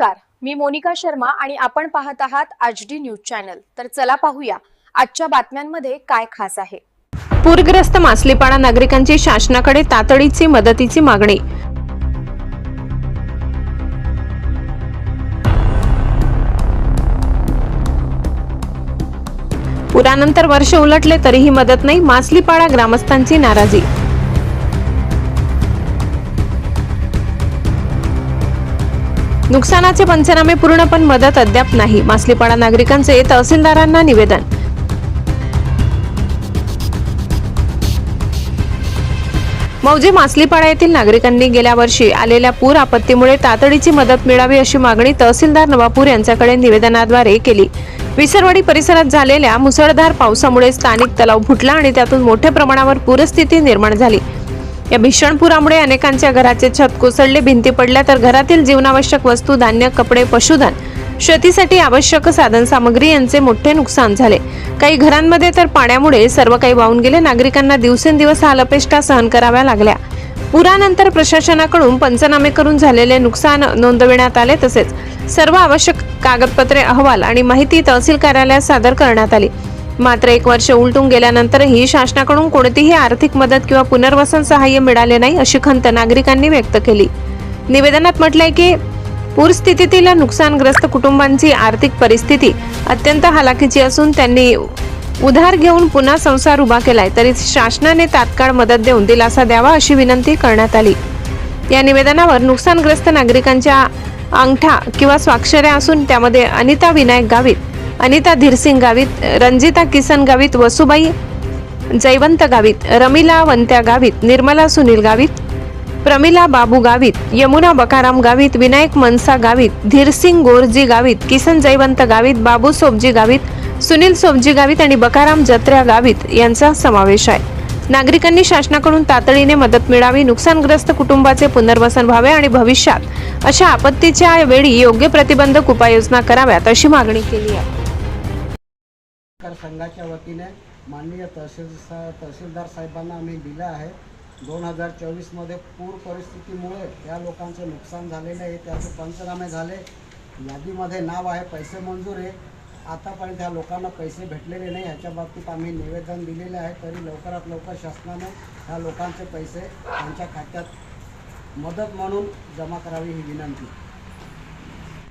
नमस्कार. मी मोनिका शर्मा आणि आपण पाहत आहात आज डी न्यूज चॅनल. तर चला पाहूया आजच्या बातम्यांमध्ये काय खास आहे. पूरग्रस्त मासलीपाडा नागरिकांची शासनाकडे तातडीची मदतीची मागणी. पुरानंतर वर्ष उलटले तरीही मदत नाही मासलीपाडा ग्रामस्थांची नाराजी. नुकसानाचे पंचनामे पूर्ण पण मदत अद्याप नाही. मासलीपाडा नागरिकांचे तहसीलदारांना निवेदन. मौजे मासलीपाडा येथील नागरिकांनी गेल्या वर्षी आलेल्या पूर आपत्तीमुळे तातडीची मदत मिळावी अशी मागणी तहसीलदार नवापूर यांच्याकडे निवेदनाद्वारे केली. विसरवाडी परिसरात झालेल्या मुसळधार पावसामुळे स्थानिक तलाव फुटला आणि त्यातून मोठ्या प्रमाणावर पूरस्थिती निर्माण झाली. या भीषण पुरामुळे अनेकांच्या घराचे छत कोसळले भिंती पडल्या तर घरातील जीवनावश्यक वस्तू धान्य कपडे पशुधन शेतीसाठी आवश्यक साधन सामग्री यांचे मोठे नुकसान झाले. काही घरांमध्ये तर पाण्यामुळे सर्व काही वाहून गेले. नागरिकांना दिवसेंदिवस हालअपेष्टा सहन कराव्या लागल्या. पुरानंतर प्रशासनाकडून पंचनामे करून झालेले नुकसान नोंदविण्यात आले तसेच सर्व आवश्यक कागदपत्रे अहवाल आणि माहिती तहसील कार्यालयात सादर करण्यात आली. मात्र एक वर्ष उलटून गेल्यानंतरही शासनाकडून कोणतीही आर्थिक मदत किंवा पुनर्वसन सहाय्य मिळाले नाही अशी खंत नागरिकांनी व्यक्त केली. निवेदनात म्हटलंय की पूरस्थितीतील नुकसानग्रस्त कुटुंबांची आर्थिक परिस्थिती अत्यंत हालाखीची असून त्यांनी उधार घेऊन पुन्हा संसार उभा केलाय तरी शासनाने तात्काळ मदत देऊन दिलासा द्यावा अशी विनंती करण्यात आली. या निवेदनावर नुकसानग्रस्त नागरिकांच्या अंगठा किंवा स्वाक्षऱ्या असून त्यामध्ये अनिता विनायक गावित अनिता धीरसिंग गावित रंजिता किसन गावित वसुबाई जयवंत गावित रमिला वंत्या गावित निर्मला सुनील गावित प्रमिला बाबू गावित यमुना बकाराम गावित विनायक मनसा गावित धीरसिंग गोरजी गावित किसन जयवंत गावित बाबू सोबजी गावित सुनील सोबजी गावित आणि बकाराम जत्र्या गावित यांचा समावेश आहे. नागरिकांनी शासनाकडून तातडीने मदत मिळावी नुकसानग्रस्त कुटुंबाचे पुनर्वसन व्हावे आणि भविष्यात अशा आपत्तीच्या वेळी योग्य प्रतिबंधक उपाययोजना कराव्यात अशी मागणी केली आहे. संघाच्या वतीने माननीय तहसील सा तहसीलदार साहेबांना आम्ही दिलं आहे. दोन हजार चोवीसमध्ये पूर परिस्थितीमुळे त्या लोकांचं नुकसान झालेलं आहे त्याचे पंचनामे झाले. यादीमध्ये नाव आहे पैसे मंजूर आहे. आतापर्यंत ह्या लोकांना पैसे भेटलेले नाही ह्याच्या बाबतीत आम्ही निवेदन दिलेले आहे. तरी लवकरात लवकर शासनाने ह्या लोकांचे पैसे त्यांच्या खात्यात मदत म्हणून जमा करावी ही विनंती.